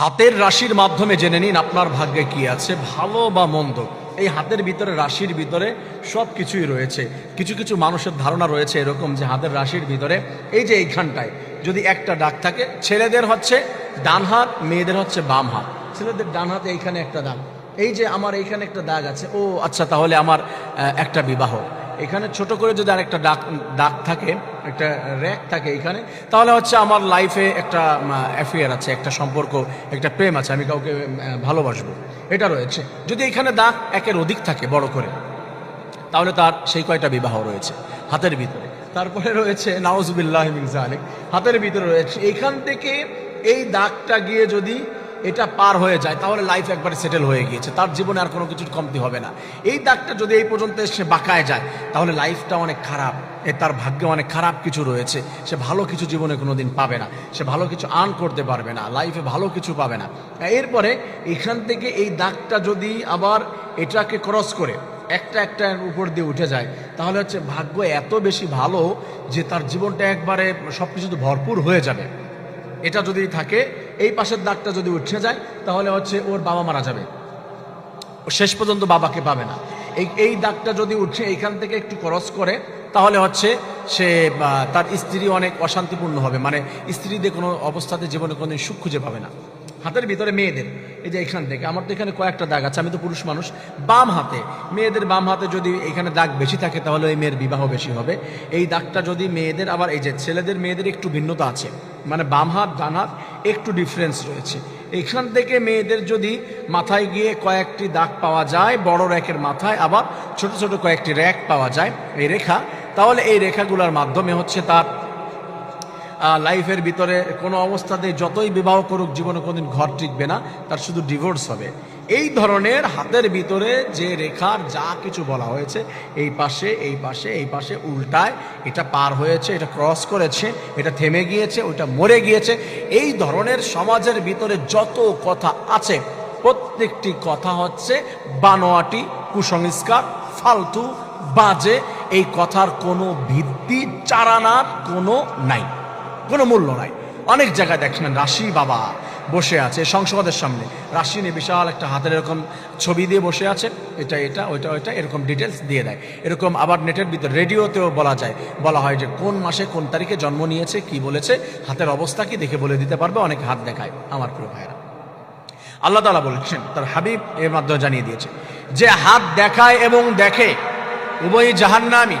হাতের রাশির মাধ্যমে জেনে নিন আপনার ভাগ্যে কি আছে, ভালো বা মন্দ। এই হাতের ভিতরে, রাশির ভিতরে সব কিছুই রয়েছে। কিছু কিছু মানুষের ধারণা রয়েছে এরকম যে হাতের রাশির ভিতরে, এই যে এইখানটায় যদি একটা ডাক থাকে, ছেলেদের হচ্ছে ডান হাত, মেয়েদের হচ্ছে বাম হাত। ছেলেদের ডান হাতে এইখানে একটা দাগ। এই যে আমার এইখানে একটা দাগ আছে, ও আচ্ছা তাহলে আমার একটা বিবাহ। এখানে ছোট করে যদি আরেকটা ডাক ডাক থাকে, একটা র্যাক থাকে এখানে, তাহলে হচ্ছে আমার লাইফে একটা অ্যাফেয়ার আছে, একটা সম্পর্ক, একটা প্রেম আছে, আমি কাউকে ভালোবাসবো। এটা রয়েছে। যদি এখানে দাগ একের অধিক থাকে, বড় করে, তাহলে তার সেই কয়টা বিবাহ রয়েছে? হাতের ভিতরে। তারপরে রয়েছে, নাউজুবিল্লাহ জালেক হাতের ভিতরে রয়েছে। এইখান থেকে এই দাগটা গিয়ে যদি এটা পার হয়ে যায়, তাহলে লাইফ একবারে সেটেল হয়ে গিয়েছে। তার জীবনে আর কোনো কিছুর কমতি হবে না। এই দাগটা যদি এই পর্যন্ত সে বাঁকায় যায়, তাহলে লাইফটা অনেক খারাপ। এ তার ভাগ্যে অনেক খারাপ কিছু রয়েছে। সে ভালো কিছু জীবনে কোনো দিন পাবে না। সে ভালো কিছু আর্ন করতে পারবে না। লাইফে ভালো কিছু পাবে না। এরপরে এখান থেকে এই দাগটা যদি আবার এটাকে ক্রস করে, একটা একটা উপর দিয়ে উঠে যায়, তাহলে হচ্ছে ভাগ্য এত বেশি ভালো যে তার জীবনটা একবারে সব কিছুতে ভরপুর হয়ে যাবে। এটা যদি থাকে এই পাশের দাগটা যদি উঠে যায়, তাহলে হচ্ছে ওর বাবা মারা যাবে। শেষ পর্যন্ত বাবাকে পাবে না। এই এই দাগটা যদি উঠে এইখান থেকে একটু ক্রস করে, তাহলে হচ্ছে সে তার স্ত্রী অনেক অশান্তিপূর্ণ হবে। মানে স্ত্রীদের কোনো অবস্থাতে জীবনে কোনো সুখ খুঁজে পাবে না। হাতের ভিতরে মেয়েদের, এই যে এখান থেকে, আমার তো এখানে কয়েকটা দাগ আছে, আমি তো পুরুষ মানুষ। বাম হাতে, মেয়েদের বাম হাতে যদি এখানে দাগ বেশি থাকে, তাহলে ওই মেয়ের বিবাহ বেশি হবে। এই দাগটা যদি মেয়েদের, আবার এই যে ছেলেদের, মেয়েদের একটু ভিন্নতা আছে। মানে বাম হাত, ডান হাত একটু ডিফারেন্স রয়েছে। এখান থেকে মেয়েদের যদি মাথায় গিয়ে কয়েকটি দাগ পাওয়া যায়, বড় র্যাকের মাথায়, আবার ছোট ছোট কয়েকটি র্যাক পাওয়া যায়, এই রেখা, তাহলে এই রেখাগুলোর মাধ্যমে হচ্ছে তার লাইফের ভিতরে কোনো অবস্থাতে যতই বিবাহ করুক, জীবনে কোনোদিন ঘর টিকবে না, তার শুধু ডিভোর্স হবে। এই ধরনের হাতের ভিতরে যে রেখার যা কিছু বলা হয়েছে, এই পাশে এই পাশে এই পাশে উল্টায়, এটা পার হয়েছে, এটা ক্রস করেছে, এটা থেমে গিয়েছে, ওইটা মরে গিয়েছে। এই ধরনের সমাজের ভিতরে যত কথা আছে, প্রত্যেকটি কথা হচ্ছে বানোয়াটি, কুসংস্কার, ফালতু, বাজে, এই কথার কোনো ভিত্তি, চারানার কোনো নাই। কোনো মূল্য নাই। অনেক জায়গায় দেখেন রাশি বাবা বসে আছে সংসদের সামনে। রাশি নিয়ে বিশাল একটা হাতের এরকম ছবি দিয়ে বসে আছে। এটা এটা, ওইটা ওইটা এরকম ডিটেলস দিয়ে দেয়। এরকম আবার নেটের ভিতরে রেডিওতেও বলা যায়। বলা হয় যে কোন মাসে কোন তারিখে জন্ম নিয়েছে, কি বলেছে, হাতের অবস্থা কি দেখে বলে দিতে পারবে? অনেক হাত দেখায় আমার প্রিয় ভাইরা আল্লাহ তালা বলেছেন, তার হাবিব এর মাধ্যমে জানিয়ে দিয়েছে, যে হাত দেখায় এবং দেখে উভয় জাহান্নামি।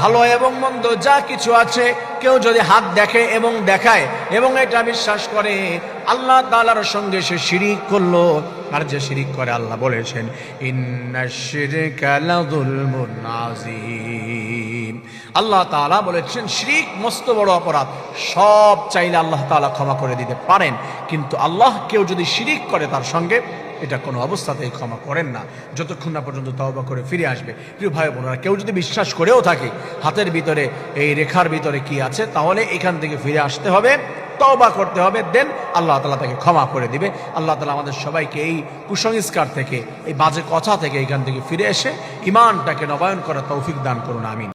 ভালো এবং মন্দ যা কিছু আছে, কেউ যদি হাত দেখে এবং দেখায়, এবং এটা বিশ্বাস করে, আল্লাহ তালার সঙ্গে সে শিরিক করল, আর যে শিরিক করে আল্লাহ বলেছেন আল্লাহ তাআলা বলেছেন, শিরিক মস্ত বড় অপরাধ। সব চাইলে আল্লাহ তাআলা ক্ষমা করে দিতে পারেন। কিন্তু আল্লাহ কেউ যদি শিরিক করে তার সঙ্গে এটা কোনো অবস্থাতেই ক্ষমা করেন না। যতক্ষণ না পর্যন্ত তওবা করে ফিরে আসবে। প্রিয় ভাই বোনেরা, কেউ যদি বিশ্বাস করেও থাকে হাতের ভিতরে, এই রেখার ভিতরে কি আছে, তাহলে এখান থেকে ফিরে আসতে হবে, তওবা করতে হবে, দেন আল্লাহ তালা তাকে ক্ষমা করে দিবে। আল্লাহ তালা আমাদের সবাইকে এই কুসংস্কার থেকে, এই বাজে কথা থেকে এখান থেকে ফিরে এসে ইমানটাকে নবায়ন করার তৌফিক দান করুন, আমিন।